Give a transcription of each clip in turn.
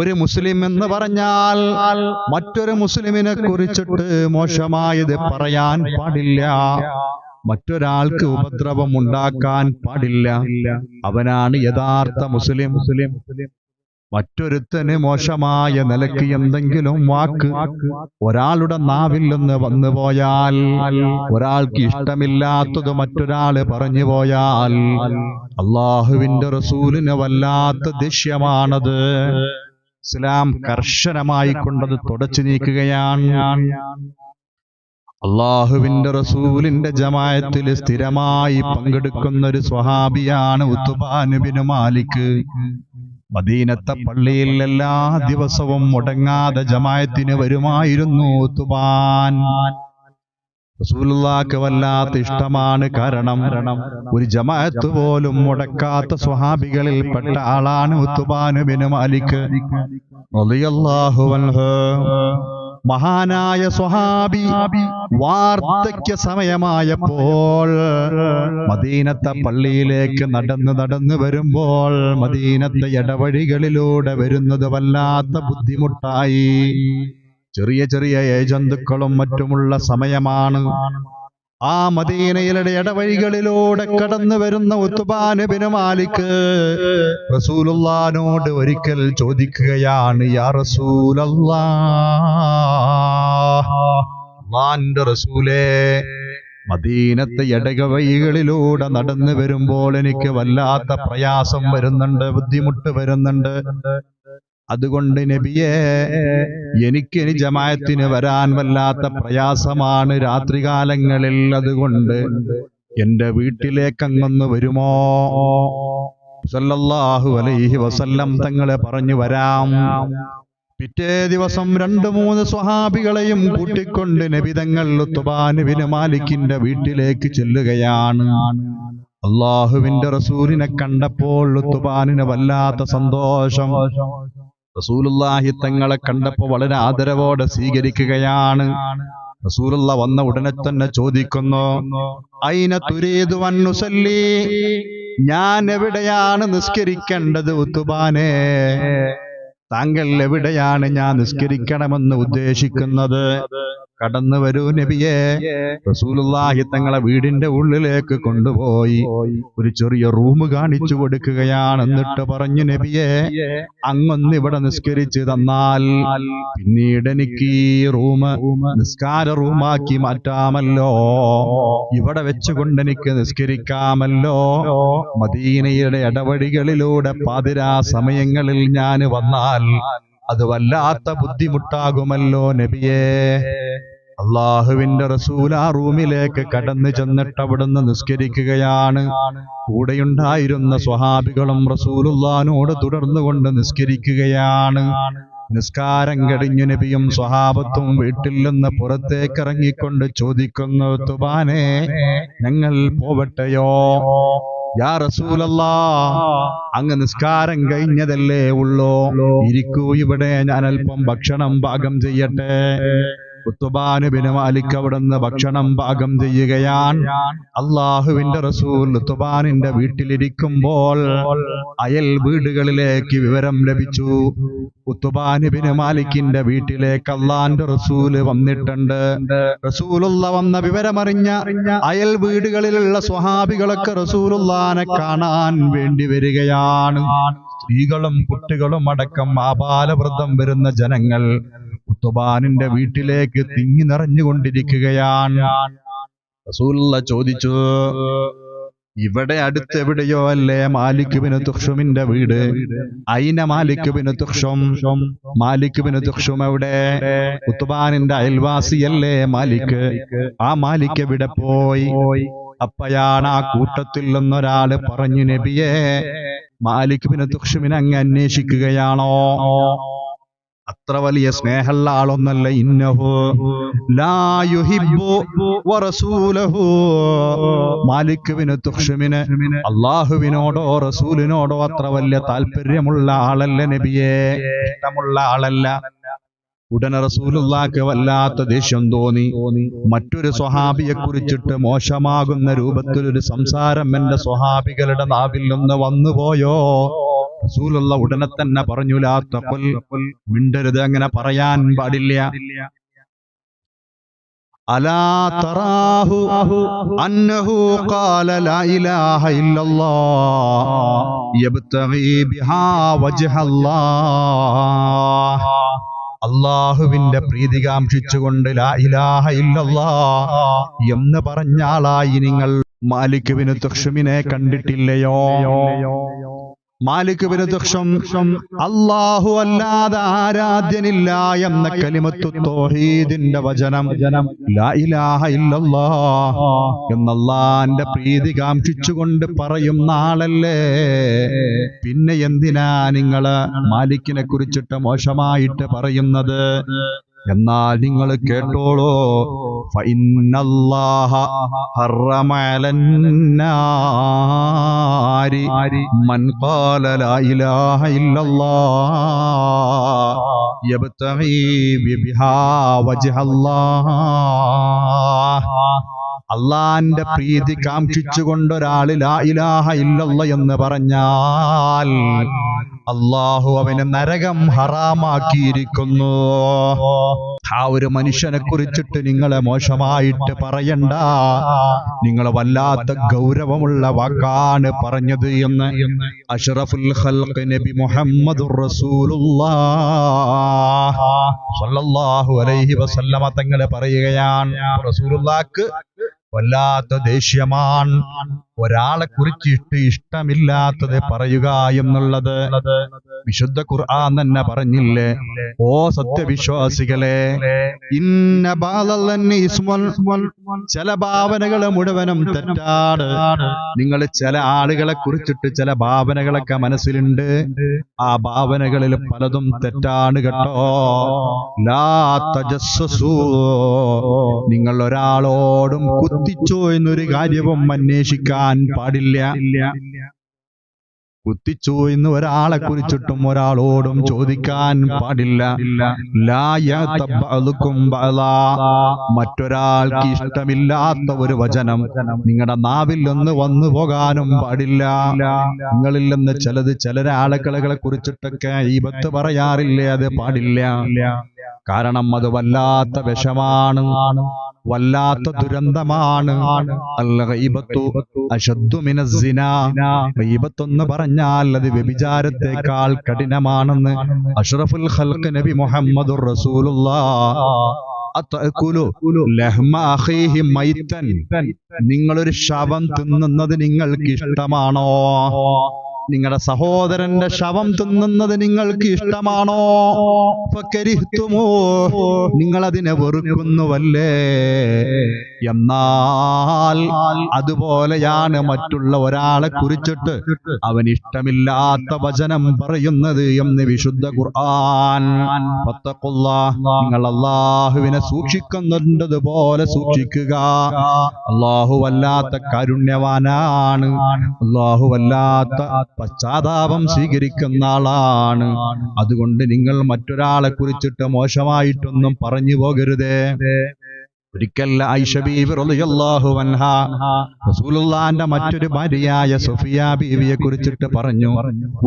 ഒരു മുസ്ലിം എന്ന് പറഞ്ഞാൽ മറ്റൊരു മുസ്ലിമിനെ കുറിച്ചിട്ട് മോശമായത് പറയാൻ പാടില്ല. മറ്റൊരാൾക്ക് ഉപദ്രവം ഉണ്ടാക്കാൻ പാടില്ല. അവനാണ് യഥാർത്ഥ മുസ്ലിം മുസ്ലിം. മറ്റൊരുത്തന് മോശമായ നിലയ്ക്ക് എന്തെങ്കിലും വാക്ക് ഒരാളുടെ നാവിൽ നിന്ന് വന്നു പോയാൽ ഒരാൾക്ക് ഇഷ്ടമില്ലാത്തത് മറ്റൊരാൾ പറഞ്ഞു പോയാൽ അള്ളാഹുവിന്റെ റസൂലിന് വല്ലാത്ത ദേഷ്യമാണത്. ഇസ്ലാം കർശനമായി കൊണ്ടത് തുടച്ചു നീക്കുകയാണ്. അള്ളാഹുവിന്റെ റസൂലിന്റെ ജമായത്തിൽ സ്ഥിരമായി പങ്കെടുക്കുന്ന ഒരു സ്വഹാബിയാണ് ഉത്തുബാനുബിന് മാലിക്. മദീനത്തെ പള്ളിയിൽ എല്ലാ ദിവസവും മുടങ്ങാതെ ജമായത്തിന് വരുമായിരുന്നു തുബാൻ റസൂലുള്ളാക്ക് വല്ലാത്ത ഇഷ്ടമാണ് കാരണം ഒരു ജമാഅത്ത് പോലും മുടക്കാത്ത സ്വഹാബികളിൽ പെട്ട ആളാണ് ഉത്തുബാനുബിന് മാലിക്. റളിയല്ലാഹു അൻഹു. മഹാനായ സ്വഹാബി വാർദ്ധക്യ സമയമായപ്പോൾ മദീനത്തെ പള്ളിയിലേക്ക് നടന്ന് നടന്ന് വരുമ്പോൾ മദീനത്തെ ഇടവഴികളിലൂടെ വരുന്നത് വല്ലാത്ത ബുദ്ധിമുട്ടായി. ചെറിയ ചെറിയ ഏജന്തുക്കളും മറ്റുമുള്ള സമയമാണ്. ആ മദീനയിലെ ഇടവഴികളിലൂടെ കടന്നു വരുന്ന ഉത്തുബാനുബിന് മാലിക്ക് റസൂലുള്ളാനോട് ഒരിക്കൽ ചോദിക്കുകയാണ് യാ റസൂലല്ലാ റസൂലേ മദീനത്തെ ഇടകവഴികളിലൂടെ നടന്നു വരുമ്പോൾ എനിക്ക് വല്ലാത്ത പ്രയാസം വരുന്നുണ്ട് ബുദ്ധിമുട്ട് വരുന്നുണ്ട്. അതുകൊണ്ട് നബിയെ എനിക്കിനി ജമായത്തിന് വരാൻ വല്ലാത്ത പ്രയാസമാണ് രാത്രികാലങ്ങളിൽ അതുകൊണ്ട് എന്റെ വീട്ടിലേക്ക് അങ്ങൊന്ന് വരുമോ? സല്ലല്ലാഹു അലൈഹി വസല്ലം തങ്ങളെ പറഞ്ഞു വരാം. പിറ്റേ ദിവസം രണ്ടു മൂന്ന് സ്വഹാബികളെയും കൂട്ടിക്കൊണ്ട് നബിതങ്ങൾ തുബാനുവിന് മാലിക്കിന്റെ വീട്ടിലേക്ക് ചെല്ലുകയാണ്. അള്ളാഹുവിന്റെ റസൂലിനെ കണ്ടപ്പോൾ തുബാനിന് വല്ലാത്ത സന്തോഷം. റസൂലുള്ളാഹി തങ്ങളെ കണ്ടപ്പോൾ വളരെ ആദരവോടെ സ്വീകരിക്കുകയാണ്. റസൂലുള്ള വന്ന ഉടനെ തന്നെ ചോദിക്കുന്നു അയിന തുരീതു വന്നുസല്ലി ഞാൻ എവിടെയാണ് നിസ്കരിക്കേണ്ടത് ഉത്തുബാനെ? താങ്കൾ എവിടെയാണ് ഞാൻ നിസ്കരിക്കണമെന്ന് ഉദ്ദേശിക്കുന്നത്? കടന്നു വരൂ നബിയെ. റസൂലുള്ളാഹി തങ്ങളെ വീടിന്റെ ഉള്ളിലേക്ക് കൊണ്ടുപോയി. ഒരു ചെറിയ റൂം കാണിച്ചു കൊടുക്കുകയാണ് എന്നിട്ട് പറഞ്ഞു നബിയെ അങ്ങൊന്ന് ഇവിടെ നിസ്കരിച്ച് തന്നാൽ പിന്നീട് എനിക്ക് ഈ റൂം നിസ്കാര റൂമാക്കി മാറ്റാമല്ലോ. ഇവിടെ വെച്ചുകൊണ്ട് എനിക്ക് നിസ്കരിക്കാമല്ലോ. മദീനയുടെ ഇടവഴികളിലൂടെ പാതിരാ സമയങ്ങളിൽ ഞാൻ വന്നാൽ അത് വല്ലാത്ത ബുദ്ധിമുട്ടാകുമല്ലോ നബിയേ. അള്ളാഹുവിന്റെ റസൂൽ ആ റൂമിലേക്ക് കടന്നു ചെന്നിട്ട് അവിടുന്ന് നിസ്കരിക്കുകയാണ്. കൂടെയുണ്ടായിരുന്ന സ്വഹാബികളും റസൂലുള്ളാനോട് തുടർന്നുകൊണ്ട് നിസ്കരിക്കുകയാണ്. നിസ്കാരം കഴിഞ്ഞു നബിയും സ്വഹാബത്തും വീട്ടിൽ നിന്ന് പുറത്തേക്ക് ഇറങ്ങിക്കൊണ്ട് ചോദിക്കുന്നു തുബാനെ ഞങ്ങൾ പോവട്ടെയോ? യാ അങ്ങ് നിസ്കാരം കഴിഞ്ഞതല്ലേ ഉള്ളോ? ഇരിക്കൂ ഇവിടെ ഞാൻ അല്പം ഭക്ഷണം പാകം ചെയ്യട്ടെ. ഉത്തുബാനുബിന് മാലിക് അവിടുന്ന് ഭക്ഷണം പാകം ചെയ്യുകയാണ്. അള്ളാഹുവിന്റെ റസൂൽ തുബാനിന്റെ വീട്ടിലിരിക്കുമ്പോൾ അയൽ വീടുകളിലേക്ക് വിവരം ലഭിച്ചു. ഉത്തുബാനുബിന് മാലിക്കിന്റെ വീട്ടിലേക്ക് അള്ളാന്റെ റസൂൽ വന്നിട്ടുണ്ട്. റസൂലുള്ള വന്ന വിവരമറിഞ്ഞ അയൽ വീടുകളിലുള്ള സ്വഹാബികളൊക്കെ റസൂലുള്ളാനെ കാണാൻ വേണ്ടി വരികയാണ്. സ്ത്രീകളും കുട്ടികളും അടക്കം ആപാലവൃദ്ധം വരുന്ന ജനങ്ങൾ. ഉത്തുബാനിന്റെ വീട്ടിലേക്ക് തിങ്ങി നിറഞ്ഞുകൊണ്ടിരിക്കുകയാണ്. റസൂലുള്ള ചോദിച്ചു ഇവിടെ അടുത്ത് എവിടെയോ അല്ലേ മാലിക്കുബിന് തുക്ഷുമിന്റെ വീട്? അയിന മാലിക്കുബിന് തുക്ഷും മാലിക്കുബിന് തുക്ഷും എവിടെ? ഉത്തുബാനിന്റെ അയൽവാസിയല്ലേ മാലിക്? ആ മാലിക് എവിടെ പോയി? അപ്പയാണ് ആ കൂട്ടത്തിൽ നിന്നൊരാൾ പറഞ്ഞു നബിയെ മാലിക്കുബിന് തുക്ഷുമിനെ അങ്ങ് അന്വേഷിക്കുകയാണോ? അത്ര വലിയ സ്നേഹമുള്ള ആളൊന്നല്ല ഇന്നഹു. മാലിക്കുവിന് തുക്ഷുമിന് അള്ളാഹുവിനോടോ റസൂലിനോടോ അത്ര വലിയ താല്പര്യമുള്ള ആളല്ല നബിയെ. ഇഷ്ടമുള്ള ആളല്ല. ഉടനെ റസൂലുള്ളാക്ക് വല്ലാത്ത ദേഷ്യം തോന്നി. മറ്റൊരു സ്വഹാബിയെ കുറിച്ചിട്ട് മോശമാകുന്ന രൂപത്തിൽ ഒരു സംസാരം എന്റെ സ്വഹാബികളുടെ നാവിൽ നിന്ന് വന്നുപോയോ? റസൂലുള്ള ഉടനെ തന്നെ പറഞ്ഞു ലാ തഖുൽ മിണ്ടരുത് അങ്ങനെ പറയാൻ പാടില്ല. അലാ തറാഹു അന്നഹു ഖാല ലാ ഇലാഹ ഇല്ലല്ലാഹ് യബ്തഗി ബിഹാ വജ്ഹല്ലാഹ് അള്ളാഹുവിന്റെ പ്രീതി കാംക്ഷിച്ചുകൊണ്ട് ലാ ഇലാഹ ഇല്ലല്ലാഹ് എന്ന് പറഞ്ഞ ആളായി നിങ്ങൾ. മാലിക്കുവിന് തുക്ഷമിനെ കണ്ടിട്ടില്ലയോ? മാലിക് തുക്ഷം അള്ളാഹു അല്ലാതെ ആരാധ്യനില്ല എന്ന കലിമത്തു തോഹീദിന്റെ വചനം. എന്നല്ലാന്റെ പ്രീതി കാംക്ഷിച്ചുകൊണ്ട് പറയുന്ന ആളല്ലേ പിന്നെ എന്തിനാ നിങ്ങൾ മാലിക്കിനെ കുറിച്ചിട്ട് മോശമായിട്ട് പറയുന്നത്? എന്നാൽ നിങ്ങൾ കേട്ടോളോ. ഫൈനല്ലാഹ യബ്തഗി ബിഹാ അള്ളാന്റെ പ്രീതി കാംക്ഷിച്ചുകൊണ്ട് ഒരാൾ ലാ ഇലാഹ ഇല്ലല്ല എന്ന് പറഞ്ഞാൽ അള്ളാഹു അവന് നരകം ഹറാമാക്കിയിരിക്കുന്നു. ആ ഒരു മനുഷ്യനെ കുറിച്ചിട്ട് നിങ്ങളെ മോശമായിട്ട് പറയണ്ട. നിങ്ങൾ വല്ലാത്ത ഗൗരവമുള്ള വാക്കാണ് പറഞ്ഞത് എന്ന് അഷറഫുൽ ഖൽഖ് നബി മുഹമ്മദ് റസൂലുള്ളാഹു. അലൈഹി വസല്ലമ തങ്ങളെ പറയുകയാണ് റസൂലുള്ളാഹ്ക്ക് വല്ലാത്ത ദേഷ്യമാണ് ഒരാളെ കുറിച്ചിട്ട് ഇഷ്ടമില്ലാത്തത് പറയുക എന്നുള്ളത്. വിശുദ്ധ ഖുർആൻ തന്നെ പറഞ്ഞില്ലേ? ഓ സത്യവിശ്വാസികളെ ഇന്ന ചില ഭാവനകൾ മുഴുവനും തെറ്റാണ്. നിങ്ങൾ ചില ആളുകളെ കുറിച്ചിട്ട് ചില ഭാവനകളൊക്കെ മനസ്സിലുണ്ട്. ആ ഭാവനകളിൽ പലതും തെറ്റാണ് കേട്ടോ. ലാ തജസ്സസൂ. നിങ്ങൾ ഒരാളോടും കുത്തിച്ചോ എന്നൊരു കാര്യവും അന്വേഷിക്കാൻ പാടില്ല. കുത്തിച്ചു എന്ന് ഒരാളെ കുറിച്ചിട്ടും ഒരാളോടും ചോദിക്കാൻ പാടില്ല. മറ്റൊരാൾക്ക് ഇഷ്ടമില്ലാത്ത ഒരു വചനം. നിങ്ങളുടെ നാവിൽ ഒന്ന് വന്നു പോകാനും പാടില്ല. നിങ്ങളിൽ നിന്ന് ചിലത് ചില ആളുകളെ കുറിച്ചിട്ടൊക്കെ ബത്ത് പറയാറില്ലേ? അത് പാടില്ല. കാരണം അത് വല്ലാത്ത വിഷമാണ്. വല്ലാത്ത ദുരന്തമാണ്. എന്ന് പറഞ്ഞാൽ അത് വ്യഭിചാരത്തെക്കാൾ കഠിനമാണെന്ന് അഷ്റഫുൽ ഖൽക്ക് നബി മുഹമ്മദ് മൈതൻ നിങ്ങളൊരു ശവം തിന്നുന്നത് നിങ്ങൾക്ക് ഇഷ്ടമാണോ നിങ്ങളുടെ സഹോദരന്റെ ശവം തിന്നുന്നത് നിങ്ങൾക്ക് ഇഷ്ടമാണോ? കരിത്തുമോ നിങ്ങൾ അതിനെ വെറുക്കുന്നുവല്ലേ? എന്നാൽ അതുപോലെയാണ് മറ്റുള്ള ഒരാളെ കുറിച്ചിട്ട് അവൻ ഇഷ്ടമില്ലാത്ത വചനം പറയുന്നത് എന്ന് വിശുദ്ധ ഖുർആൻ. നിങ്ങൾ അള്ളാഹുവിനെ സൂക്ഷിക്കുന്നുണ്ടത് പോലെ സൂക്ഷിക്കുക. അള്ളാഹു വല്ലാത്ത കാരുണ്യവാനാണ്. അള്ളാഹു വല്ലാത്ത പശ്ചാത്താപം സ്വീകരിക്കുന്ന ആളാണ്. അതുകൊണ്ട് നിങ്ങൾ മറ്റൊരാളെ കുറിച്ചിട്ട് മോശമായിട്ടൊന്നും പറഞ്ഞു പോകരുതേ. ഒരിക്കൽ റസൂലുള്ളാന്റെ മറ്റൊരു ഭാര്യയായ സുഫിയ ബീവിയെ കുറിച്ചിട്ട് പറഞ്ഞു.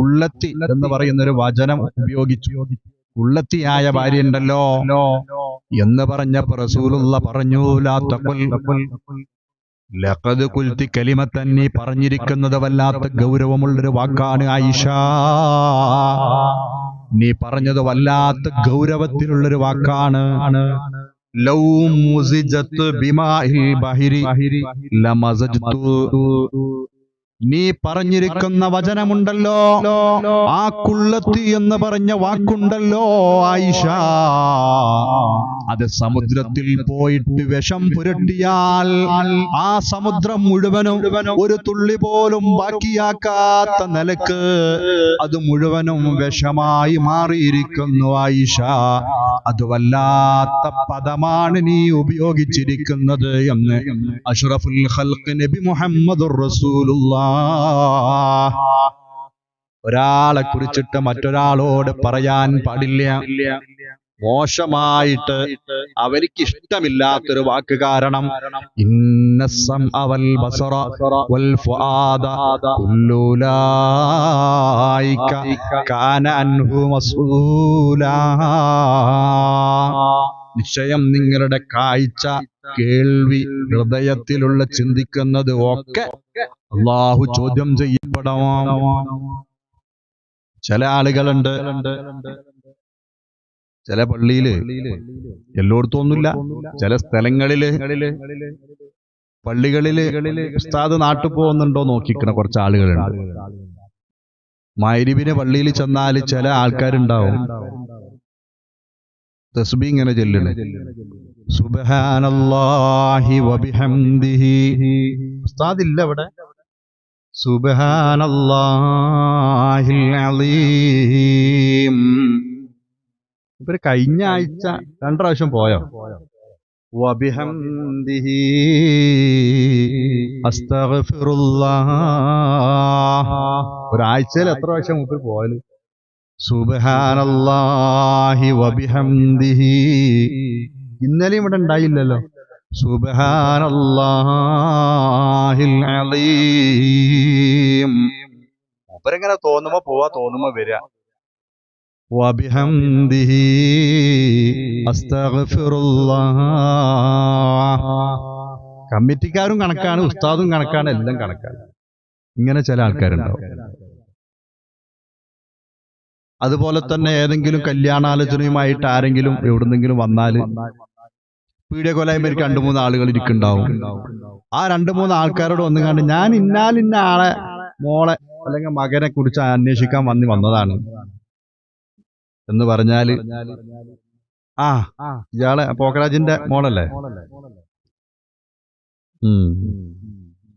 ഉള്ളത്തി എന്ന് പറയുന്ന ഒരു വചനം ഉപയോഗിച്ചു. ഉള്ളത്തിയായ ഭാര്യ ഉണ്ടല്ലോ എന്ന് പറഞ്ഞപ്പോ റസൂലുള്ള പറഞ്ഞു ലഖദ് കുൽത്തി കലിമ തന്നെ പറഞ്ഞിരിക്കുന്നത് വല്ലാത്ത ഗൗരവമുള്ളൊരു വാക്കാണ് ആയിഷ. നീ പറഞ്ഞത് വല്ലാത്ത ഗൗരവത്തിലുള്ളൊരു വാക്കാണ്. നീ പറഞ്ഞിരിക്കുന്ന വചനമുണ്ടല്ലോ. ആ കുള്ളത്തി എന്ന് പറഞ്ഞ വാക്കുണ്ടല്ലോ ആയിഷ. അത് സമുദ്രത്തിൽ പോയിട്ട് വിഷം പുരട്ടിയാൽ ആ സമുദ്രം മുഴുവനും ഒരു തുള്ളി പോലും ബാക്കിയാക്കാത്ത നിലയ്ക്ക് അത് മുഴുവനും വിഷമായി മാറിയിരിക്കുന്നു ആയിഷ. അത് വല്ലാത്ത പദമാണ് നീ ഉപയോഗിച്ചിരിക്കുന്നത് എന്ന് അഷ്റഫുൽ ഖൽഖ് നബി മുഹമ്മദ് ഒരാളെ കുറിച്ചിട്ട് മറ്റൊരാളോട് പറയാൻ പാടില്ല. മോശമായിട്ട് അവർക്ക് ഇഷ്ടമില്ലാത്തൊരു വാക്ക് കാരണം ഇന്നസം അവൽ ബസറ വൽ ഫുആദ കുല്ലുലായിക കാന അൻഹു മസ്ഊലാ നിശ്ചയം നിങ്ങളുടെ കാഴ്ച കേൾവി ഹൃദയത്തിലുള്ള ചിന്തിക്കുന്നത് ഒക്കെ അള്ളാഹു ചോദ്യം ചെയ്യപ്പെടാം ചില ആളുകളുണ്ട്. ചില പള്ളിയിൽ എല്ലായിടത്തും ഒന്നുമില്ല ചില സ്ഥലങ്ങളിൽ പള്ളികളിൽ ഉസ്താദ് നാട്ടിൽ പോകുന്നുണ്ടോ നോക്കിക്കണ കുറച്ച് ആളുകളുണ്ട്. മൈരിബിനെ പള്ളിയിൽ ചെന്നാൽ ചില ആൾക്കാരുണ്ടാവും. തസ്ബി ഇങ്ങനെ ചെല്ലണേ സുബ്ഹാനല്ലാഹി വബിഹംദിഹി. ഉസ്താദ് ഇല്ല അവിടെ. സുബഹാനല്ലാഹിൽ അലീം. ഇവർ കഴിഞ്ഞ ആഴ്ച രണ്ടു പ്രാവശ്യം പോയോ? ഒരാഴ്ചയിൽ എത്ര പ്രാവശ്യം മുപ്പിൽ പോയാൽ? സുബഹാനല്ലാഹി വബിഹംദിഹി ഇന്നലെയും ഇവിടെ ഉണ്ടായില്ലല്ലോ. സുബഹാനല്ലാഹിൽ അലീം. മൂപ്പരെങ്ങനെ തോന്നുമ്പോ പോവാ തോന്നുമ്പോ വരിക അസ്തഗ്ഫിറുല്ലാഹ് കമ്മിറ്റിക്കാരും കണക്കാണ് ഉസ്താദും കണക്കാണ് എല്ലാം കണക്കാണ്. ഇങ്ങനെ ചില ആൾക്കാരുണ്ടാവും. അതുപോലെ തന്നെ ഏതെങ്കിലും കല്യാണാലോചനയുമായിട്ട് ആരെങ്കിലും എവിടുന്നെങ്കിലും വന്നാൽ പീഡിയ കൊലായ്മ രണ്ടു മൂന്ന് ആളുകൾ ഇരിക്കുന്നുണ്ടാവും. ആ രണ്ടു മൂന്ന് ആൾക്കാരോട് ഒന്നും കണ്ട് ഞാൻ ഇന്നാലിന്ന ആളെ മോളെ അല്ലെങ്കിൽ മകനെ കുറിച്ച് അന്വേഷിക്കാൻ വന്നി വന്നതാണ്. എന്ന് പറഞ്ഞാൽ ആ ഇയാളെ പോക്കരാജിന്റെ മോളല്ലേ?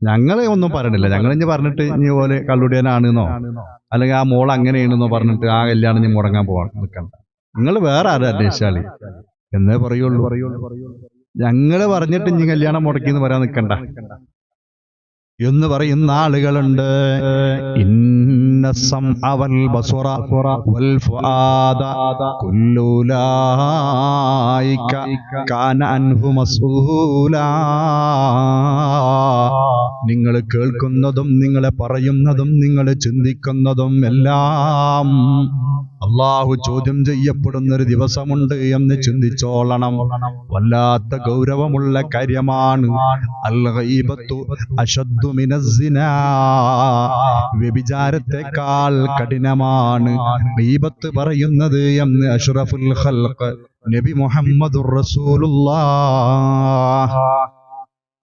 ഞങ്ങളെ ഒന്നും പറഞ്ഞില്ല ഞങ്ങൾ ഇനി പറഞ്ഞിട്ട് ഇനി പോലെ കള്ളുടിയനാണെന്നോ? അല്ലെങ്കിൽ ആ മോൾ അങ്ങനെയാണെന്നോ പറഞ്ഞിട്ട് ആ കല്യാണം ഇനി മുടങ്ങാൻ പോവാൻ നിൽക്കണ്ട നിങ്ങൾ വേറെ ആരും അന്വേഷിച്ചാളി എന്നേ പറയുള്ളൂ. ഞങ്ങൾ പറഞ്ഞിട്ട് ഇനി കല്യാണം മുടക്കിന്ന് പറയാൻ നിൽക്കണ്ട എന്ന് പറയുന്ന ആളുകളുണ്ട്. ഇന്നസം വൽ കാന അൻഹു നിങ്ങൾ കേൾക്കുന്നതും നിങ്ങളെ പറയുന്നതും നിങ്ങൾ ചിന്തിക്കുന്നതും എല്ലാം അള്ളാഹു ചോദ്യം ചെയ്യപ്പെടുന്ന ഒരു ദിവസമുണ്ട് എന്ന് ചിന്തിച്ചോളണം. വല്ലാത്ത ഗൗരവമുള്ള കാര്യമാണ്. വ്യഭിചാരത്തെക്കാൾ കഠിനമാണ്. ഗീബത്ത് പറയുന്നത് എന്ന് അഷ്റഫുൽ ഖൽഖ് നബി മുഹമ്മദ് റസൂലുള്ളാഹ്